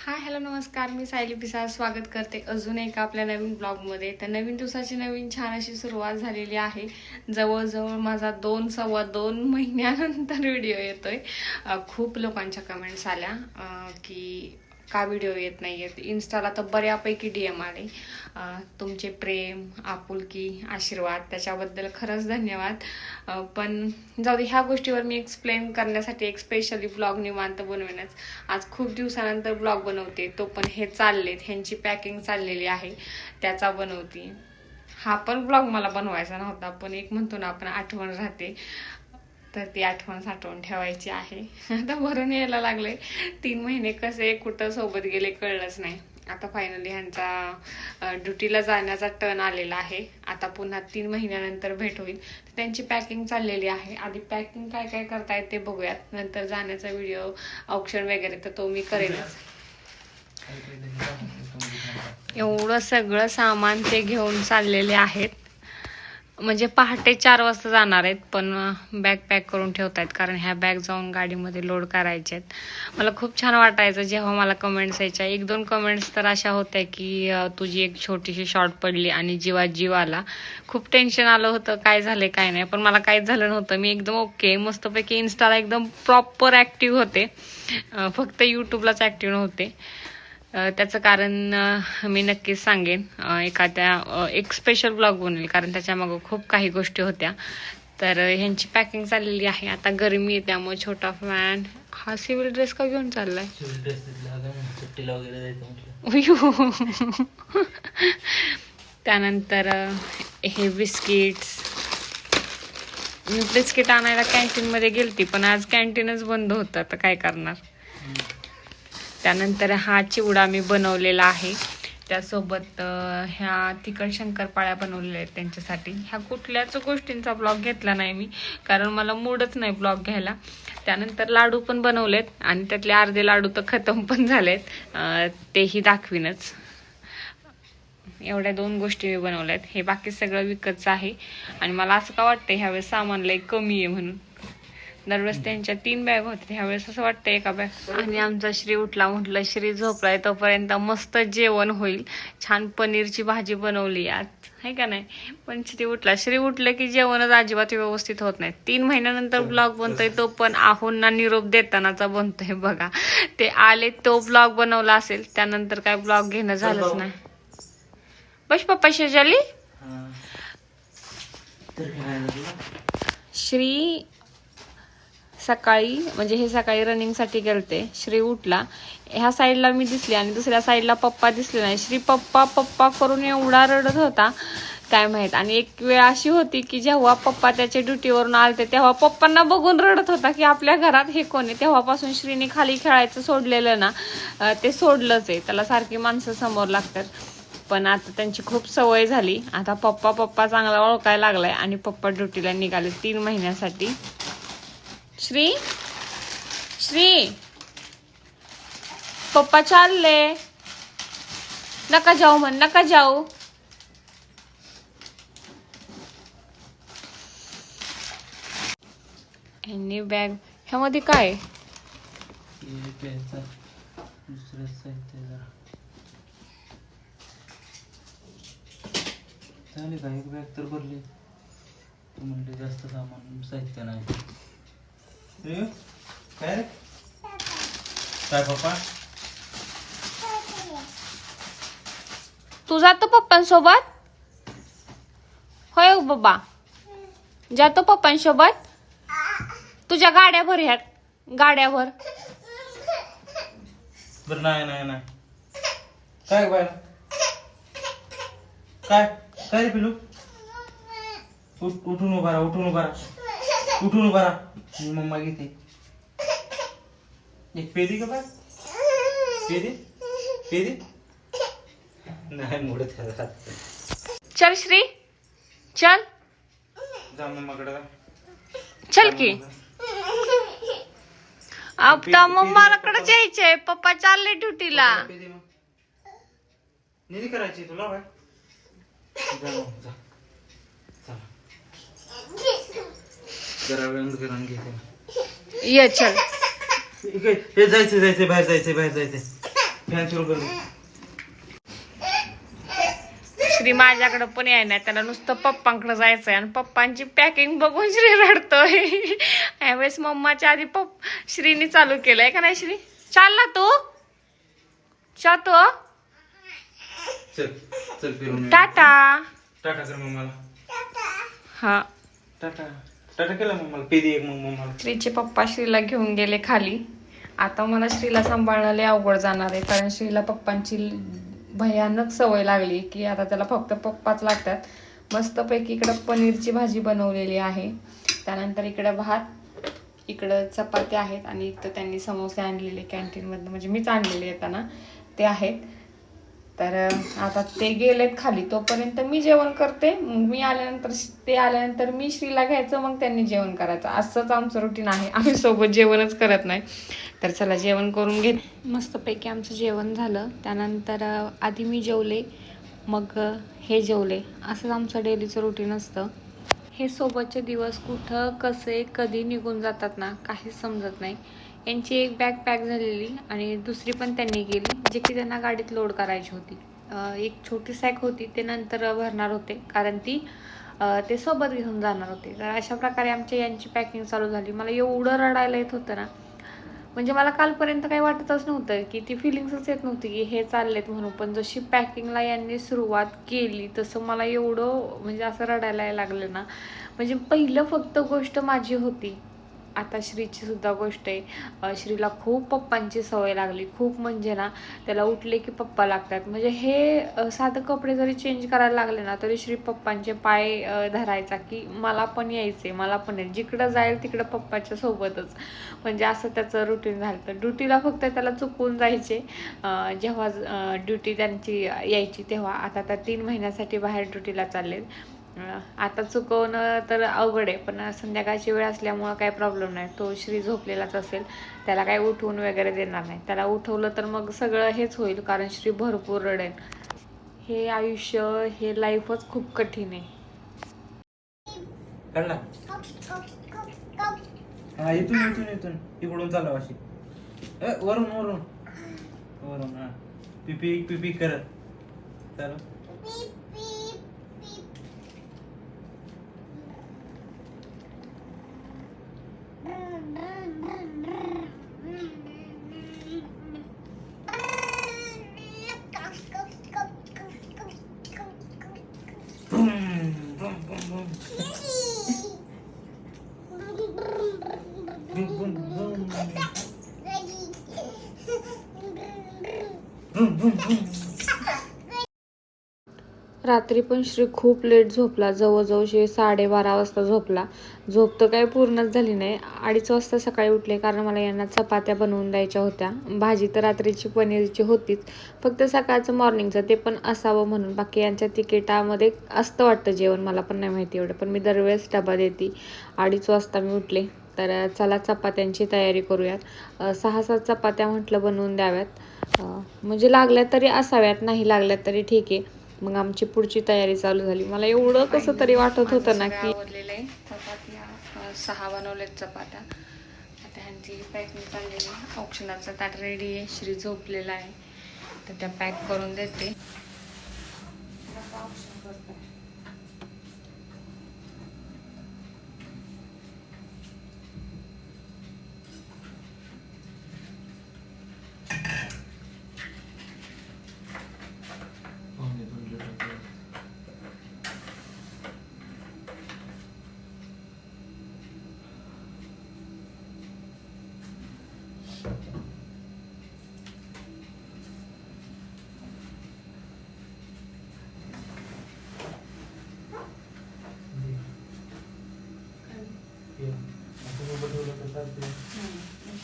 Hi hello नमस्कार. मी सायली पिसाळ स्वागत करते अजून एका आपल्या नवीन ब्लॉगमध्ये. तर नवीन दिवसाची नवीन छान अशी सुरुवात झालेली आहे. जवळजवळ माझा दोन सव्वा दोन महिन्यानंतर व्हिडिओ येतोय. खूप लोकांच्या कमेंट्स आल्या की का व्हिडिओ येत नाही आहेत इन्स्टाला तर बऱ्यापैकी डी एम आले. तुमचे प्रेम आपुलकी आशीर्वाद त्याच्याबद्दल खरंच धन्यवाद. पण जाऊ दे ह्या गोष्टीवर मी एक्सप्लेन करण्यासाठी एक स्पेशली ब्लॉग निवांत बनवण्यास आज खूप दिवसानंतर ब्लॉग बनवते. तो पण हे चाललेत. ह्यांची पॅकिंग चाललेली आहे. त्याचा बनवते. हा पण ब्लॉग मला बनवायचा नव्हता. पण एक म्हणतो ना आपण आठवण राहते. तर ती आठवण साठवून ठेवायची आहे. आता भरून यायला लागले तीन महिने कसे कुठं सोबत गेले कळलंच नाही. आता फायनली ह्यांचा ड्युटीला जाण्याचा टर्न आलेला आहे. आता पुन्हा तीन महिन्यानंतर भेट होईल तर त्यांची पॅकिंग चाललेली आहे. आधी पॅकिंग काय काय करता येते बघूयात. नंतर जाण्याचा व्हिडिओ ऑप्शन वगैरे तर तो मी करेनच. एवढं सगळं सामान ते घेऊन चाललेले आहेत. म्हणजे पहाटे चार वाजता जाणार आहेत पण बॅग पॅक करून ठेवतायत कारण ह्या बॅग जाऊन गाडीमध्ये लोड करायच्या आहेत. मला खूप छान वाटायचं जेव्हा मला कमेंट्स यायच्या. एक दोन कमेंट्स तर अशा होत्या की तुझी एक छोटीशी शॉर्ट पडली आणि जीवा जीव आला. खूप टेन्शन आलं होतं काय झालंय काय नाही. पण मला काहीच झालं नव्हतं. मी एकदम ओके मस्तपैकी इन्स्टाला एकदम प्रॉपर ॲक्टिव्ह होते. फक्त यूट्यूबलाच ॲक्टिव्ह नव्हते. त्याचं कारण मी नक्कीच सांगेन. एखाद्या एक स्पेशल ब्लॉग बनेल कारण त्याच्यामागं खूप काही गोष्टी होत्या. तर ह्यांची पॅकिंग चाललेली आहे. आता गरमी आहे त्यामुळे छोटा फॅन हा सिव्हिल ड्रेस का घेऊन चाललाय. त्यानंतर हे बिस्किट्स मी बिस्किट आणायला कॅन्टीनमध्ये गेलती पण आज कॅन्टीनच बंद होतं. तर काय करणार? त्यानंतर हा चिवडा मी बनवलेला आहे. त्यासोबत ह्या तिखट शंकरपाळ्या बनवलेल्या आहेत त्यांच्यासाठी. ह्या कुठल्याच गोष्टींचा ब्लॉग घेतला नाही मी कारण मला मूडच नाही ब्लॉग घ्यायला. त्यानंतर लाडू पण बनवलेत आणि त्यातले अर्धे लाडू तर खतम पण झालेत. तेही दाखवीनच. एवढ्या दोन गोष्टी मी बनवल्या आहेत हे बाकी सगळं विकतचं आहे. आणि मला असं का वाटतं ह्यावेळेस सामान लई कमी आहे म्हणून. दरवेळेस त्यांच्या तीन बॅग होत्या. ह्यावेळेस असं वाटतं एका बॅग. आणि आमचा श्री उठला म्हटलं श्री झोपलाय तोपर्यंत मस्त जेवण होईल. छान पनीरची भाजी बनवली आज. आहे का नाही? पण श्री उठला. श्री उठलं की जेवणच अजिबात व्यवस्थित होत नाही. तीन महिन्यानंतर ब्लॉग बनतोय तो पण आहोंना निरोप देतानाचा बनतोय बघा. ते आले तो ब्लॉग बनवला असेल त्यानंतर काय ब्लॉग घेणं झालंच नाही. बस पप्पा शेजाली. हा. तर काय झालं तुला? श्री सकाळी म्हणजे हे सकाळी रनिंगसाठी गेलते. श्री उठला. ह्या साईडला मी दिसली आणि दुसऱ्या साईडला पप्पा दिसले नाही. श्री पप्पा पप्पा करून एवढा रडत होता. काय माहीत. आणि एक वेळ अशी होती की जेव्हा पप्पा त्याच्या ड्युटीवरून आलते तेव्हा पप्पांना बघून रडत होता की आपल्या घरात हे कोण आहे? तेव्हापासून श्रीने खाली खेळायचं सोडलेलं ना ते सोडलंच आहे. त्याला सारखी माणसं समोर लागतात. पण आता त्यांची खूप सवय झाली. आता पप्पा पप्पा चांगला ओळखायला लागलाय आणि पप्पा ड्युटीला निघाले तीन महिन्यासाठी. श्री श्री पप्पा चालले. नका जाऊ म्हण नका जाऊ. यांनी बॅग ह्यामध्ये काय? दुसरं साहित्य जरा का? एक बॅग तर भरली. म्हणले जास्त सामान साहित्य नाही. ए, काय रे? काय पप्पा तू जातो पप्पांसोबत होय बाबा जातो पप्पांसोबत तुझ्या गाड्याभर ह्यात गाड्याभर बरं नाही नाही नाही काय बाय काय काय रे पिलू उठ उठून उभा राहा उठून उभा राहा उठून उभा राहा मी मम्मा घेते. एक पेदी का बाय पेदी? पेदी? नाही मोडत त्याला चल श्री चल. जा मम्माकडे. जा. चल की आता मम्माकडे जायचंय. पप्पा चालले ड्युटीला. पेदी मग. निधी करायची तुला बाय. जा मग, जा. जरा वेळ करून घेते ये चल. हे जायचं जायचं बाहेर जायचं बाहेर जायचं फॅन सुरू. श्री माझ्याकडे पण याय नाही त्याला नुसतं पप्पांकडे जायचंय आणि पप्पांची पॅकिंग बघून श्री रडतोय. यावेळेस मम्माच्या आधी पप्प श्रीने चालू केलंय का नाही श्री? चालला तू? जातो चल चल फिरून येऊ. टाटा. टाटा कर मम्माला. हा. टाटा. टाटा केला मग मला पेदी एक मग मला. श्रीचे पप्पा श्रीला घेऊन गेले खाली. आता मला श्रीला सांभाळणं लय अवघड जाणार आहे कारण श्रीला पप्पांची भयानक सवय लागली की आता त्याला फक्त पप्पाच लागतात. मस्तपैकी इकडं पनीरची भाजी बनवलेली आहे. त्यानंतर इकडं भात इकडं चपात्या आहेत आणि इथं त्यांनी समोसे आणलेले कॅन्टीनमधनं म्हणजे मीच आणलेले येताना ते आहेत. तर आता ते गेलेत खाली तोपर्यंत मी जेवण करते. मग मी आल्यानंतर ते आल्यानंतर मी श्रीला घ्यायचं मग त्यांनी जेवण करायचं. असंच आमचं रुटीन आहे. आम्ही सोबत जेवणच करत नाही. तर चला जेवण करून घेत मस्तपैकी आमचं जेवण झालं. त्यानंतर आधी मी जेवले मग हे जेवले. असंच आमचं डेलीचं रुटीन असतं. हे सोबतचे दिवस कुठं कसे कधी निघून जातात ना काहीच समजत नाही. यांची एक बॅग पॅक झालेली आणि दुसरी पण त्यांनी केली जे की त्यांना गाडीत लोड करायची होती. एक छोटी सॅक होती ते नंतर भरणार होते कारण ती ते सोबत घेऊन जाणार होते. तर अशा प्रकारे आमच्या यांची पॅकिंग चालू झाली. मला एवढं रडायला येत होतं ना म्हणजे मला कालपर्यंत काही वाटतच नव्हतं की ती फिलिंग्सच येत नव्हती की हे चाललेत म्हणून. पण जशी पॅकिंगला यांनी सुरुवात केली तसं मला एवढं म्हणजे असं रडायला लागलं ना. म्हणजे पहिलं फक्त गोष्ट माझी होती आता श्रीची सुद्धा गोष्ट आहे. श्रीला खूप पप्पांची सवय लागली. खूप म्हणजे ना त्याला उठले की पप्पा लागतात. म्हणजे हे साधं कपडे जरी चेंज करायला लागले ना तरी श्री पप्पांचे पाय धरायचा की मला पण यायचे मला पण यायचं जिकडं जाईल तिकडं पप्पाच्या सोबतच. म्हणजे असं त्याचं रुटीन झालं तर ड्युटीला फक्त त्याला चुकून जायचे. जेव्हा ड्युटी त्यांची यायची तेव्हा. आता त्या तीन महिन्यासाठी बाहेर ड्युटीला चालले आहेत आता चुकवणं तर अवघड आहे पण संध्याकाळची वेळ असल्यामुळं काही प्रॉब्लेम नाही. तो श्री झोपलेलाच असेल त्याला काही उठवून वगैरे देणार नाही. त्याला उठवलं तर मग सगळं हेच होईल कारण श्री भरपूर रडेल. हे आयुष्य हे लाईफच खूप कठीण आहे. हा इथून इथून इथून. इकडून चालव अशी. वरून वरून. वरून हा. पिपी पिपी करत. चालू रात्री पण श्री खूप लेट झोपला. जवळजवळ श्री साडेबारा वाजता झोपला. झोप तर काही पूर्णच झाली नाही. अडीच वाजता सकाळी उठले कारण मला यांना चपात्या बनवून द्यायच्या होत्या. भाजी तर रात्रीची पनीरची होतीच. फक्त सकाळचं मॉर्निंगचं ते पण असावं म्हणून. बाकी यांच्या तिकिटामध्ये असतं वाटतं जेवण. मला पण नाही माहिती एवढं. पण मी दरवेळेस डबा देते. अडीच वाजता मी उठले. तर चला चपात्यांची तयारी करूयात. सहा सात चपात्या म्हटलं बनवून द्याव्यात. म्हणजे लागल्या तरी असाव्यात नाही लागल्या तरी ठीक आहे. मग आमची पुढची तयारी चालू झाली. मला एवढं कसं तरी वाटत होतं ना की आवरलेले चपात्या सहा बनवलेत चपात्या. आता ह्यांची पॅकिंग चाललेली. औक्षणाचं ताट रेडी आहे. श्री झोपलेला आहे. तर त्या पॅक करून देते.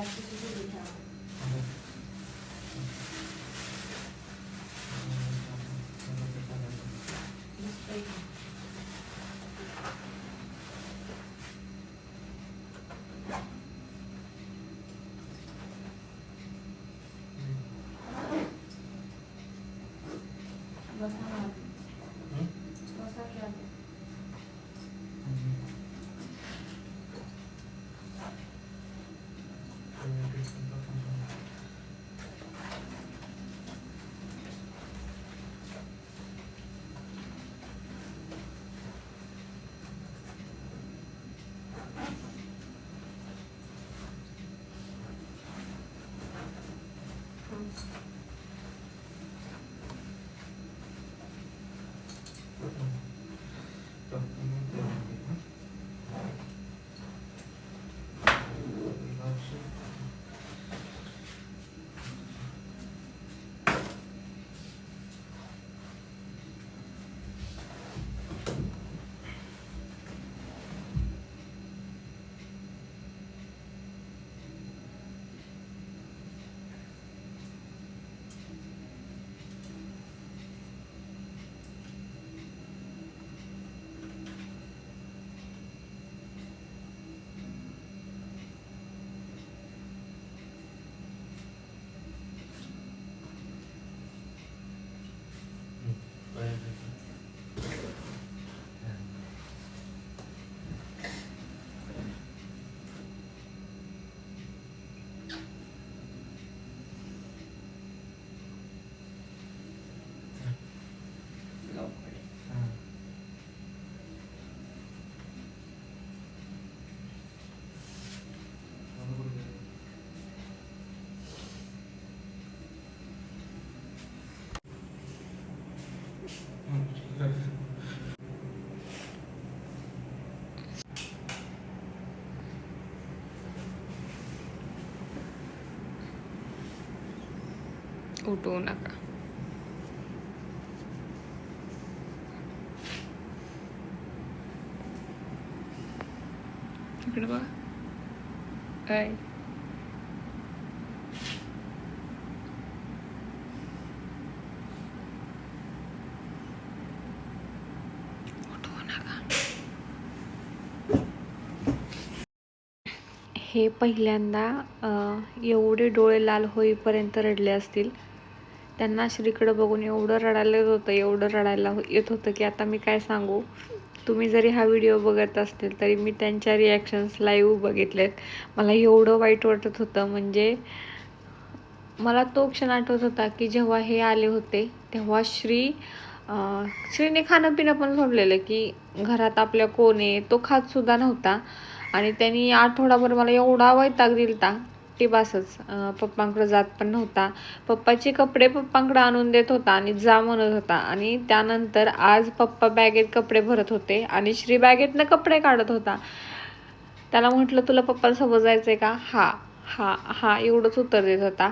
I think you. उठवू नका. इकडे बघा. हे पहिल्यांदा एवढे डोळे लाल होईपर्यंत रडले असतील. त्यांना श्रीकडं बघून एवढं रडायला येत होतं एवढं रडायला येत होतं की आता मी काय सांगू? तुम्ही जरी हा व्हिडिओ बघत असतील तरी मी त्यांच्या रिॲक्शन्स लाईव्ह बघितलेत. मला एवढं वाईट वाटत होतं. म्हणजे मला तो क्षण आठवत होता की जेव्हा हे आले होते तेव्हा श्री श्रीने खाणं पिणं पण सोडलेलं की घरात आपल्या कोण आहे तो खातसुद्धा नव्हता. आणि त्यांनी आठवडाभर मला एवढा वैताग दिलता ते बासच पप्पांकडं जात पण नव्हता. पप्पाचे कपडे पप्पांकडे आणून देत होता आणि जा म्हणत होता. आणि त्यानंतर आज पप्पा बॅगेत कपडे भरत होते आणि श्री बॅगेतनं कपडे काढत होता. त्याला म्हटलं तुला पप्पांसोबत जायचंय का? हा हा हा एवढंच उत्तर देत होता.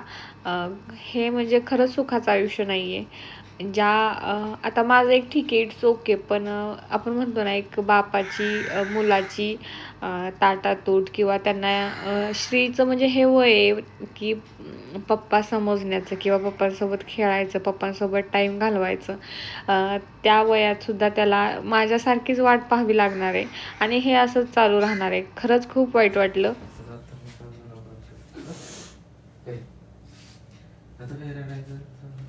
हे म्हणजे खरंच सुखाचं आयुष्य नाही आहे ज्या आता माझं एक ठीक आहे इट्स ओके पण आपण म्हणतो ना एक बापाची मुलाची ताटातूट किंवा त्यांना श्रीचं म्हणजे हे वय आहे की पप्पा समजण्याचं किंवा पप्पांसोबत खेळायचं पप्पांसोबत टाईम घालवायचं त्या वयातसुद्धा त्याला माझ्यासारखीच वाट पाहावी लागणार आहे. आणि हे असंच चालू राहणार आहे. खरंच खूप वाईट वाटलं. आता काय रडायचं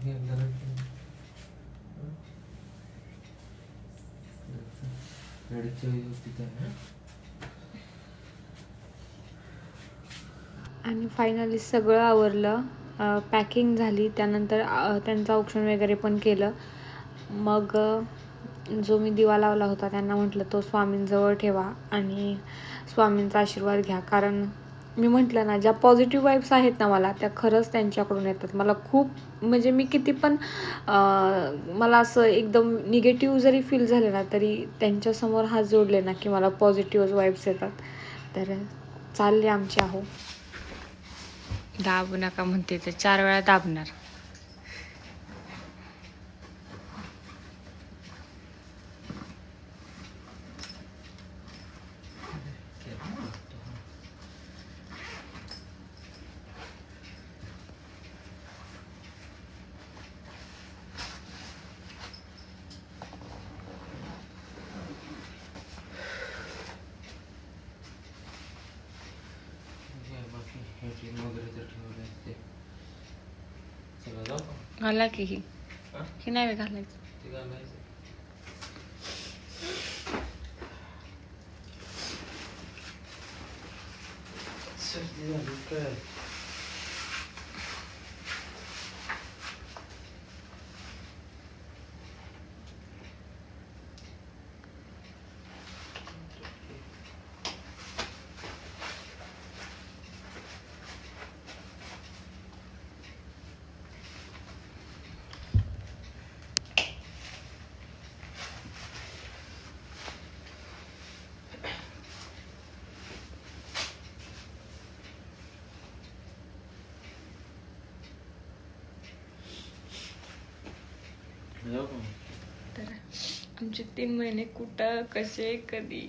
हे जरा रडीच्या व्यवस्थित आहे ना आणि फायनली सगळं आवरलं. पॅकिंग झाली. त्यानंतर त्यांचं औक्षण वगैरे पण केलं. मग जो मी दिवा लावला होता त्यांना म्हटलं तो स्वामींजवळ ठेवा आणि स्वामींचा आशीर्वाद घ्या. कारण मी म्हटलं ना ज्या पॉझिटिव्ह वाईब्स आहेत ना मला त्या खरंच त्यांच्याकडून येतात. मला खूप म्हणजे मी किती पण मला असं एकदम निगेटिव्ह जरी फील झालं ना तरी त्यांच्यासमोर हात जोडले ना की मला पॉझिटिव्ह वाईब्स येतात. तर चालले आमचे आहो. दाबू नका म्हणते तर चार वेळा दाबणार हे बाकी हे टीम वगैरे तर ठेवलं आहे ते चला जाऊ का घाला की ही हा? नाही घालायचं सर्दी झाली काय जाऊ का मग? तर आमचे तीन महिने कुठं कसे कधी?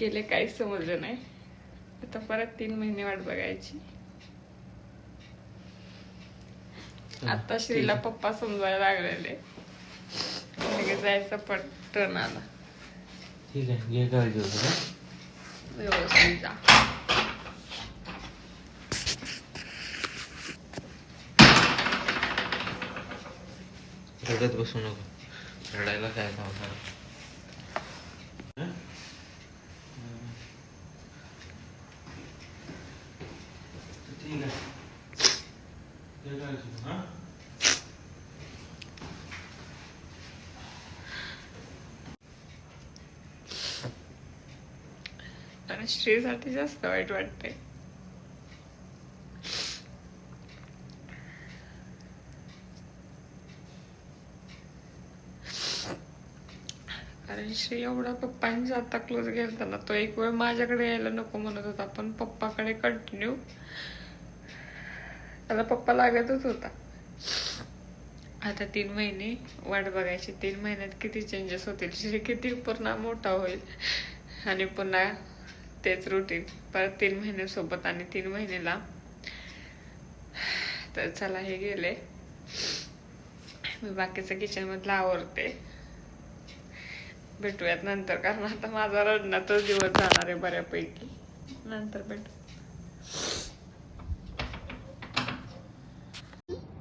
गेले काहीच समजलं नाही. आता परत तीन महिने वाट बघायची. आता श्रीला पप्पा समजायला लागलेले. लगेच जायचं पटकन आला ठीक आहे घे काळजी होतं का व्यवस्थित जा. रडत बसू नको. रडायला काय सांगणार ठीक आहे. हां? श्रीसाठी जास्त वाईट वाटते कारण श्री एवढा पप्पांचा आता क्लोज गेलता ना तो एक वेळ माझ्याकडे यायला नको म्हणत होता पण पप्पाकडे कंटिन्यू त्याला पप्पा लागतच होता. आता तीन महिने वाट बघायची तीन महिन्यात किती चेंजेस होतील श्री किती पुन्हा मोठा होईल. आणि पुन्हा तेच रुटीन परत तीन महिन्यासोबत आणि तीन महिनेला. तर चला हे गेले. मी बाकीचं किचनमधलं आवडते आवरते. भेटूयात नंतर कारण आता माझा रडण्यातच दिवस जाणार आहे बऱ्यापैकी. नंतर भेटू.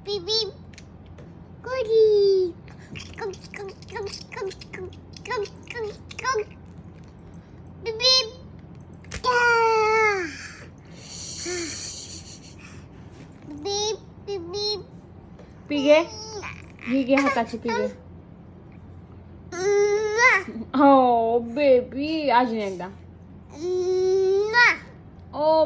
Beep. Goody. Come come baby अजून एकदा Mwah. ओ